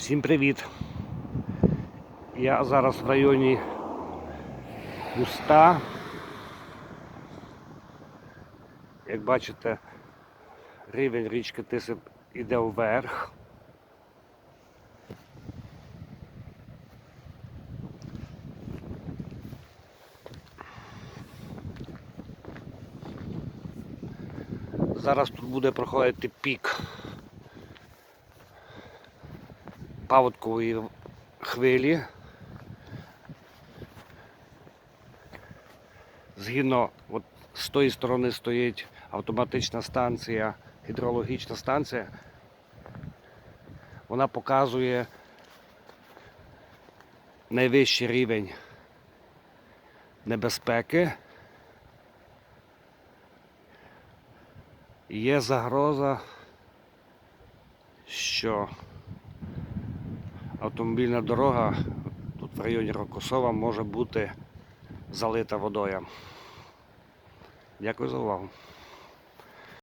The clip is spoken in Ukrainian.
Всім привіт! Я зараз в районі Уста. Як бачите, рівень річки Тиси йде вверх. Зараз тут буде проходити пік паводкової хвилі. Згідно от з тої сторони стоїть автоматична станція, гідрологічна станція. Вона показує найвищий рівень небезпеки. Є загроза, що автомобільна дорога тут в районі Рокосова може бути залита водою. Дякую за увагу.